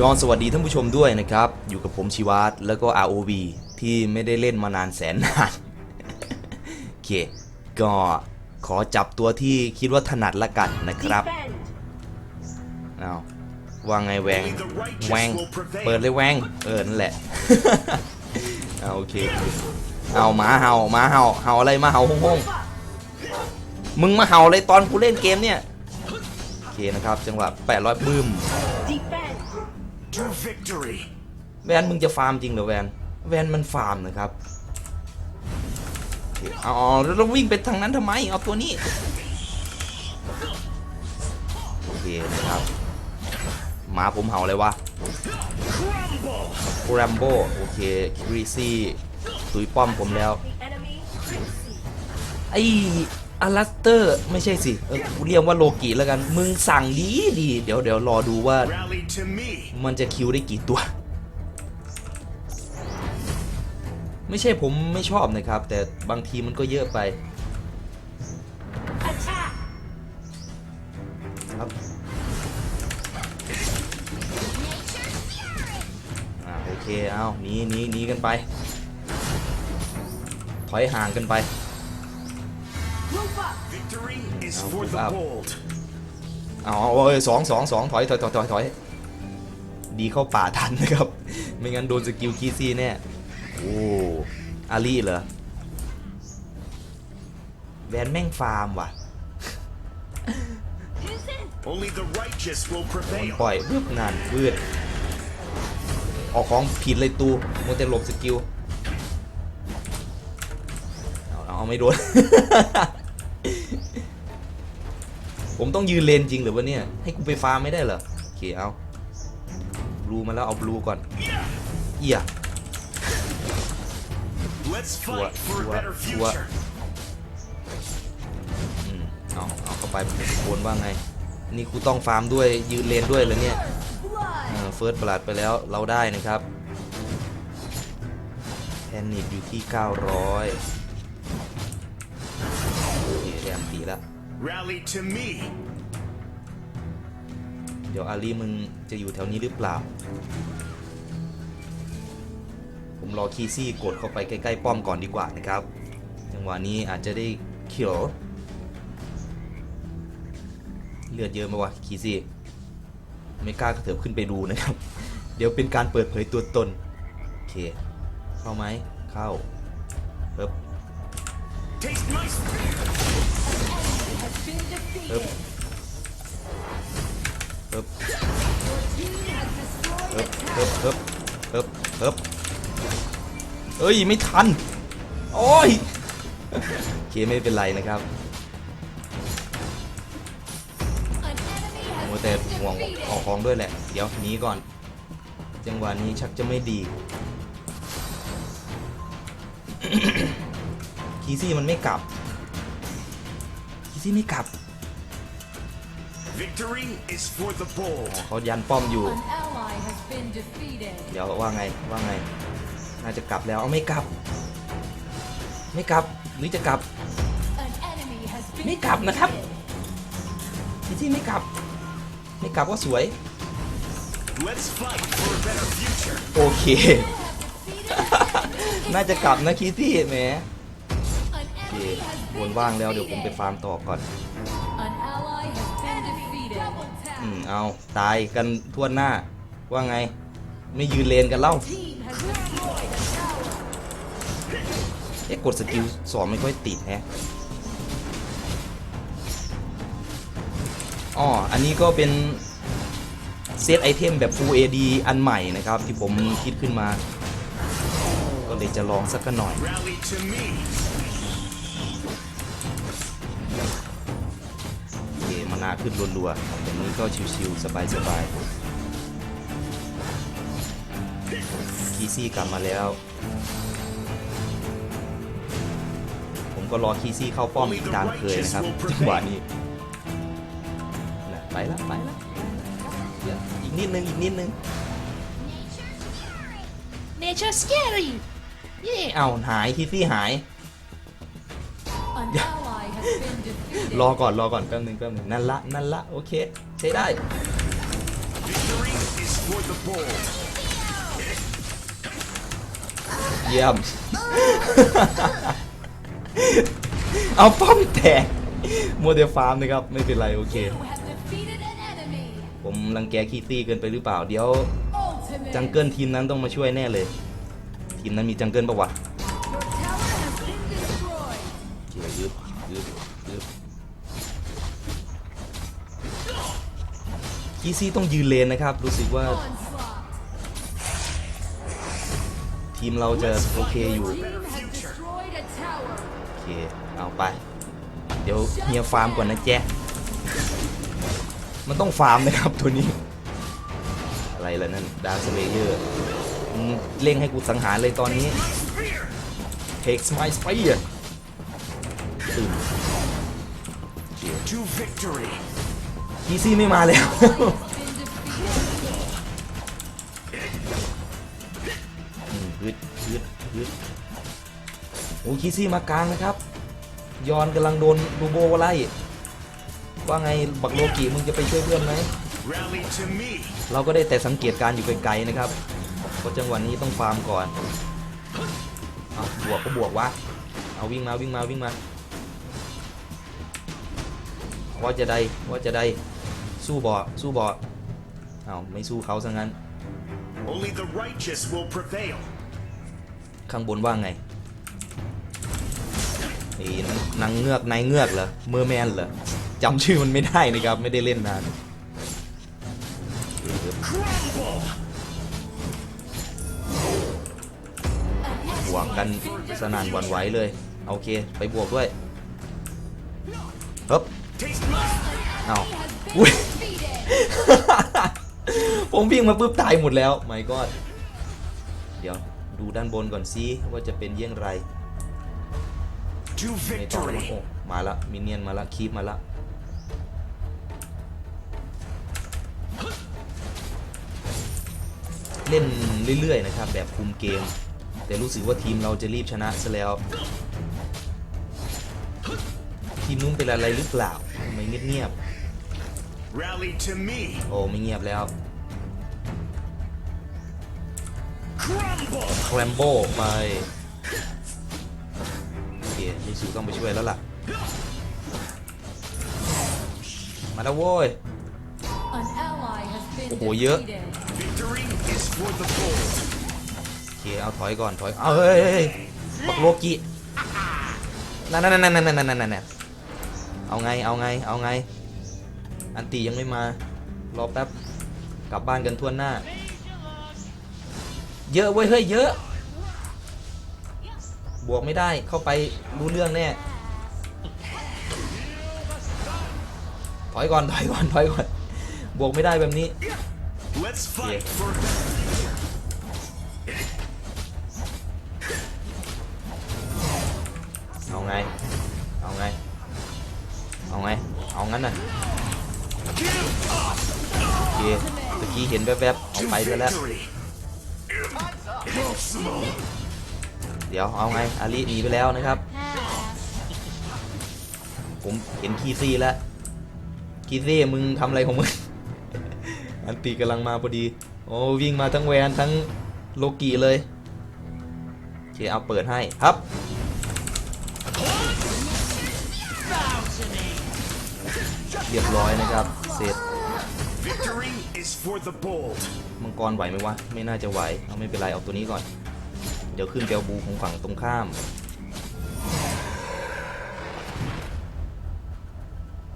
ก็สวัสดีท่านผู้ชมด้วยนะครับ อยู่กับผมชิวัตแล้วก็ ROV ที่ไม่ได้เล่นมานานแสนนานโอเค ก็ขอจับตัวที่คิดว่าถนัดละกันนะครับเอาว่าไงแวงแวงเปิดเลยแวงเออนั่นแหละเอาโอเคเอาหมาเห่าหมาเห่าเห่าอะไรมาเห่าห้องๆมึงมาเห่าเลยตอนกูเล่นเกมเนี่ยโอเคนะครับจังหวะ800บึ้ม To victory. แวนมึงจะฟาร์มจริงเหรอแวนแวนมันฟาร์มนะครับอเอาเอาแล้วเราวิ่งไปทางนั้นทำไมเอาตัวนี้โอเคนะครับหมาผมเห่าเลยวะแรมโบโอเคคริซี่ตุยป้อมผมแล้วไอ อลัสเตอร์ไม่ใช่สิเออกูเรียกว่าโลกิแล้วกัน มึงสั่งดีดีเดี๋ยวเดี๋ยวรอดูว่า Rally to me. มันจะคิวได้กี่ตัว ไม่ใช่ผมไม่ชอบนะครับ แต่บางทีมันก็เยอะไปครับอ่าโอเค เอาหนีหนีหนีกันไป ถอยห่างกันไป Victory is Now for move the up. bold. เอาเอาเอ้ยสองสองสองถอยถอยถอยถอยถอยดีเข้าป่าทันนะครับ ไม่งั้นโดนสกิลคีซี่แน่ โอ้อาลีเหรอ แวนแม่งฟาร์มว่ะ Only the righteous will มัน prevail. ปล่อยปึ๊บนานวืดออกของผิดเลยตูมัวแต่หลบสกิล เอาเอาเอาไม่โดน ผมต้องยืนเลนจริงหรือวะเนี่ย ให้กูไปฟาร์มไม่ได้เหรอ โอเค เอาบลูมาแล้วเอาบลูก่อน เอีย Let's Sure, fight for a sure, better sure. future. อืมเอาเอาเข้าไปโคนว่าไง นี่กูต้องฟาร์มด้วยยืนเลนด้วยเหรอเนี่ยเฟิร์สบลัดไปแล้วเราได้นะครับแพนิดอยู่ที่ 900โอเคแรมตีแล้ว Rally to me. เดี๋ยวอาลีมึงจะอยู่แถวนี้หรือเปล่า ผมรอคีซี่กดเข้าไปใกล้ๆป้อมก่อนดีกว่านะครับ จังหวะนี้อาจจะได้เขียวเลือดเยอะไหมวะคีซี่ไม่กล้ากระเถิบขึ้นไปดูนะครับ เดี๋ยวเป็นการเปิดเผยตัวตน โอเค เข้าไหม เข้าเอิบ เอิบเอิบเอิบเอิบเอิบเอิบเอิบเอ้ย ไม่ทัน โอ้ยโอเคไม่เป็นไรนะครับโมแต่ห่วงออกของด้วยแหละ เดี๋ยวนี้ก่อน จังหวะนี้ชักจะไม่ดีคีซี่มันไม่กลับคีซี่ไม่กลับ victory is for the bold. เขายันป้อมอยู่ An ally has been defeated. เดี๋ยวว่าไงว่าไง น่าจะกลับแล้วเอาไม่กลับ ไม่กลับหรือจะกลับ An enemy has been ไม่กลับนะครับพี่ที่ไม่กลับ ไม่กลับก็สวย Let's fight for a better future. โอเค น่าจะกลับนะคิตตี้แหม An โอเค enemy has วน been ว่างแล้วเดี๋ยวผมไป defeated. ฟาร์มต่อก่อน An ally has been defeated. อืมเอาตายกันทั่วหน้า ว่าไง ไม่ยืนเลนกันเล่าเอ๊ะกดสกิลสองไม่ค่อยติดแฮะอ๋ออันนี้ก็เป็นเซตไอเทมแบบ Full AD อันใหม่นะครับ ที่ผมคิดขึ้นมา ก็เลยจะลองสักหน่อย ขึ้นรัวๆอย่างนี้ก็ชิวๆสบายๆคีซี่กลับมาแล้ว ผมก็รอคีซี่เข้าป้อมอีกตามเคยนะครับจังหวะนี้น่ะไปแล้วไปแล้วเดี๋ยวอีกนิดนึงอีกนิดนึง Nature scary เย่เอาหายคีซี่หาย รอก่อนรอก่อนแป๊บนึงแป๊บนึงนั่นละนั่นละโอเคใช้ได้ Victory is for the bold. เยี่ยม เอาป้อมแตกมัวแต่ฟาร์มนะครับ ไม่เป็นไรโอเค You have defeated an enemy. ผมรังแกคีตี้เกินไปหรือเปล่า เดี๋ยว Ultimate. จังเกิลทีมนั้นต้องมาช่วยแน่เลย ทีมนั้นมีจังเกิลปะวะ คีซี่ต้องยืนเลนนะครับ รู้สึกว่า ทีมเราจะโอเคอยู่ โอเค เอาไป เดี๋ยวเฮียฟาร์มก่อนนะแจ๊ะมันต้องฟาร์มนะครับตัวนี้ อะไรล่ะนั่นดาร์สเลเยอร์เร่งให้กูสังหารเลยตอนนี้ Takes my spear ตึม To victory. คีซี่ไม่มาแล้ว Has been defeated. อืมฮึดฮึดฮึดโอ้คีซี่มากลางนะครับ ยอนกำลังโดนดูโบไล่ว่าไงบักโลกิมึงจะไปช่วยเพื่อนไหม Rally to me. เราก็ได้แต่สังเกตการณ์อยู่ไกลๆนะครับเพราะจังหวะนี้ต้องฟาร์มก่อนเอาบวกก็บวกวะ เอาวิ่งมาวิ่งมาวิ่งมา ว่าจะได้ว่าจะได้ สู้บอสู้บอเอาไม่สู้เขาซะงั้น Only the righteous will prevail. ข้างบนว่าไงไอ้นางเงือกนายเงือกเหรอเมอร์แมนเหรอจำชื่อมันไม่ได้นะครับไม่ได้เล่นนาน Crumble. บวกกันสนั่นหวั่นไหวเลยโอเคไปบวกด้วยฮึบ Taste my เอา Has อุ้ย been defeated. ผมวิ่งมาปุ๊บตายหมดแล้วไม่ก็เดี๋ยวดูด้านบนก่อนซิว่าจะเป็นเยี่ยงไร to ไม่ต้องแล้ว victory. โอ้มาละมินเนี่ยนมาละคีปมาละเล่นเรื่อยๆนะครับ แบบคุมเกม แต่รู้สึกว่าทีมเราจะรีบชนะซะแล้ว ทีมนู้นเป็นอะไรหรือเปล่าทำไมเงียบ Rally to me. ๆโอ้ไม่เงียบแล้ว Crumble. แคลมโบไปโอเครู้สึกต้องไปช่วยแล้วล่ะ มาแล้วโว้ย An ally has been Ủa, dữ. defeated. Victory is for the bold. โอเคเอาถอยก่อนถอยเอาเฮ้ยเฮ้ยเฮ้ยบักโลกินั่นนั่นนั่นนั่นนั่นนั่นนั่นเอาไงเอาไงเอาไง อันตียังไม่มา รอแป๊บ กลับบ้านกันทั่วหน้า เยอะเว้ยเฮ้ยเยอะ บวกไม่ได้เข้าไปรู้เรื่องแน่ ถอยก่อนถอยก่อนถอยก่อน บวกไม่ได้แบบนี้ เอาไง เอาไง เอาไง เอางั้นน่ะ เคตะกี้เห็นแวบๆเอา To ไปซะแล้ว เดี๋ยวเอาไงอาลีหนีไปแล้วนะครับ ผมเห็นคีซี่แล้ว คีซี่มึงทำอะไรของมึง อันตีกำลังมาพอดี โอ้วิ่งมาทั้งแวนทั้งโลกีเลยโอเคเอาเปิดให้ครับเรียบร้อยนะครับ เสร็จ Victory is for the bold. มังกรไหวไหมวะ ไม่น่าจะไหว เอาไม่เป็นไรเอาตัวนี้ก่อน เดี๋ยวขึ้นเกลบูของฝั่งตรงข้าม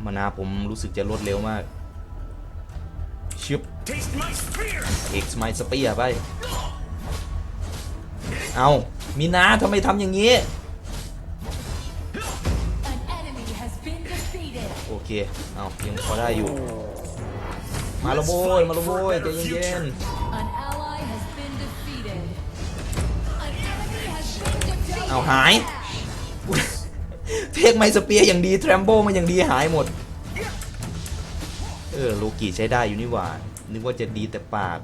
มานาผมรู้สึกจะลดเร็วมาก ชิบ Taste my spear. X ไมสเปียไป เอามีนาทำไมทำอย่างนี้ An enemy has been defeated. โอเค เอายังพอได้อยู่ มาและโบยมาและโบยใจเย็น An ally has been defeated. An enemy has been defeated. ๆเอาหายเทคไมสเปียอย่างดีแทรมโบมาอย่างดีหายหมด เออโลกิใช้ได้อยู่นี่หว่า นึกว่าจะดีแต่ปาก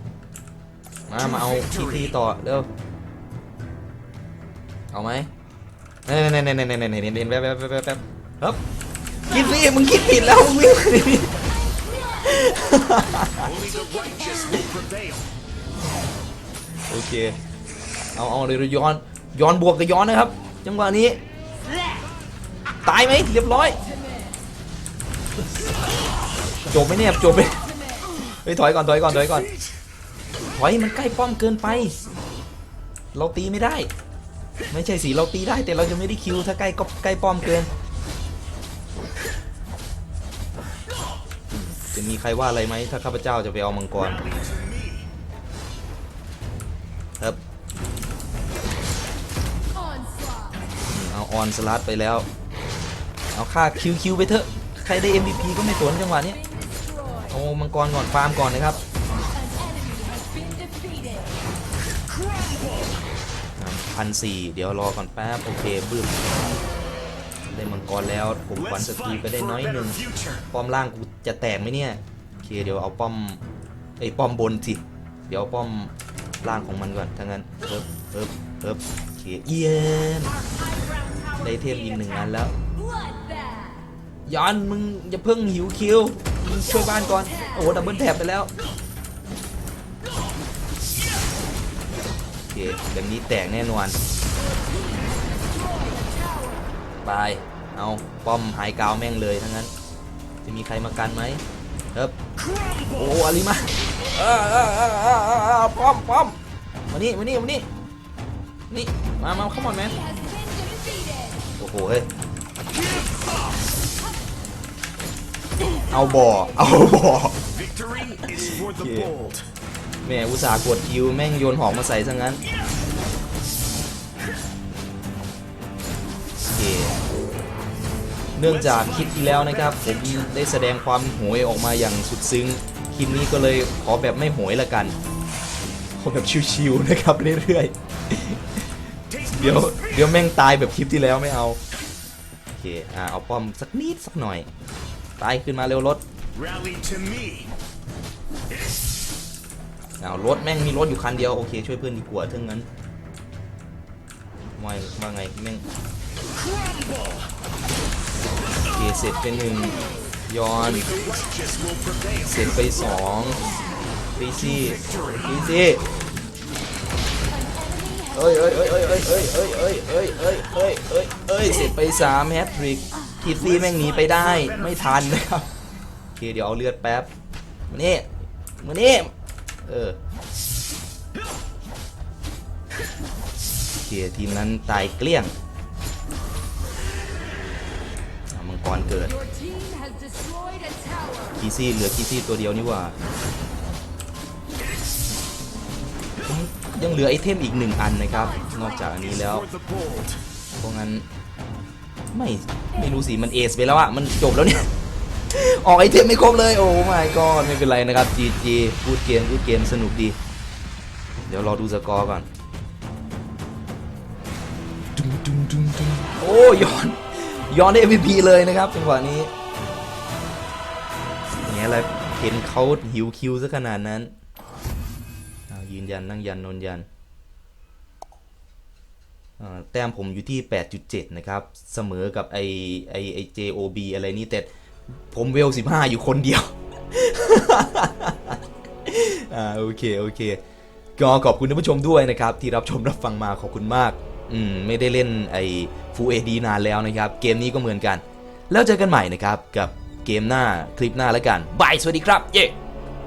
มา มาเอาคีทีต่อเร็ว เอาไหมเน่เน่เน่เน่เน่เน่เน่เน่เน่แป๊บแป๊บแป๊บแป๊บแป๊บครับคิดสิมึงคิดผิดแล้วมึงวิ่ง โอเค เอาเอาเลยย้อน ย้อนบวกกับย้อนนะครับ จังหวะนี้ ตายไหมเรียบร้อย จบไหมเนี่ยจบไหมเฮ้ยถอยก่อนถอยก่อนถอยก่อน ถอยมันใกล้ป้อมเกินไป เราตีไม่ได้ ไม่ใช่สิเราตีได้แต่เราจะไม่ได้คิวถ้าใกล้ก็ใกล้ป้อมเกิน จะมีใครว่าอะไรไหมถ้าข้าพเจ้าจะไปเอามังกรครับเอาออนสลัดไปแล้ว เอาค่าคิวคิวไปเถอะ ใครได้ MVP ก็ไม่สนจังหวะนี้เอามังกรก่อนฟาร์มก่อนนะครับพันสี่เดี๋ยวรอก่อนแป๊บ โอเคบึ้ม มังกรแล้ว ผมควัน Let's สกี fight ก็ได้ for น้ a อยห better นึ่ง future. ป้อมล่างกูจะแตกไหมเนี่ยโอเคเดี๋ยวเอาป้อมไอ้ยป้อมบนสิเดี๋ยวเอาป้อมล่างของมันก่อนถ้างั้นเอิบเอิบเอิบโอเคเยี่ยมได้เทมยิงหนึ่งอันแล้ว Bloodbath. ย้อนมึงอย่าเพิ่งหิวคิวมึงช่วยบ้านก่อน โอ้โหดับเบิลแท็บไปแล้วโอเคแบบนี้แตกแน่นอนไป เอาป้อมหายกาวแม่งเลยทั้งนั้น จะมีใครมากันไหมครับโอ้อาริมาเออเออเออเออเออเออป้อมป้อมมานี่มานี่มานี่นี่มามาเข้ามอนแมน Has been defeated. โอ้โหเฮ้ยเอาบ่อเอาบ่อ Victory is for the Yeah. bold. แหม่อุตส่าห์กดคิวแม่งโยนหอกมาใส่ซะงั้น นื่องจากคลิปที่แล้วนะครับ ผมได้แสดงความโหยออกมาอย่างสุดซึ้งคลิปนี้ก็เลยขอแบบไม่โหยละกันขอแบบชิวๆนะครับเรื่อยๆ เดี๋ยวเดี๋ยวแม่งตายแบบคลิปที่แล้วไม่เอาโอเคอ่าเอาป้อมสักนิดสักหน่อยตายขึ้นมาเร็วรถเอารถแม่งมีรถอยู่คันเดียวโอเคช่วยเพื่อนดีกว่าถ้างั้นว่ว่าไงแม่ง เสร็จไปหนึ่งยอนเสร็จไปสองปีซี่ปีซี่เอ้ยเอ้ยเอ้ยเอ้ยเอ้ยเอ้ยเอ้ยเอ้ยเอ้ยเอ้ยเอ้ยเอ้ยเสร็จไปสามแฮตทริกคิดซี่แม่งหนีไปได้ไม่ทันนะครับโอเคเดี๋ยวเอาเลือดแป๊บมานี่มานี่เออโอเคทีมนั้นตายเกลี้ยง กรเกิด Your team has destroyed a tower. คีซี่เหลือคีซี่ตัวเดียวนี่หว่าผมยังเหลือไอเทมอีกหนึ่งอันนะครับ นอกจากอันนี้แล้ว For the bold. เพราะงั้นไม่ไม่รู้สิมันเอสไปแล้วอะมันจบแล้วเนี่ย ออกไอเทมไม่ครบเลย โอ้ my god ไม่เป็นไรนะครับ GG พูดเกมพูดเกมสนุกดี เดี๋ยวรอดูสกอร์ก่อนดุมดุมดุมดุมโอ้ย้อน ย้อนได้ MVP เลยนะครับจังหวะนี้เนี่ยอะไรเห็นเขาหิวคิวซะขนาดนั้นยืนยันนั่งยันนนยันแต้มผมอยู่ที่ 8.7 นะครับ เสมอกับไอไอไอ JOB อะไรนี่แต่ผมเวล 15 อยู่คนเดียว อ่าโอเค โอเค ก็ขอบคุณท่านผู้ชมด้วยนะครับ ที่รับชมรับฟังมาขอบคุณมาก อืมไม่ได้เล่นไอ้ฟูเอดีนานแล้วนะครับ เกมนี้ก็เหมือนกัน แล้วเจอกันใหม่นะครับ กับเกมหน้าคลิปหน้าแล้วกันบายสวัสดีครับ เย้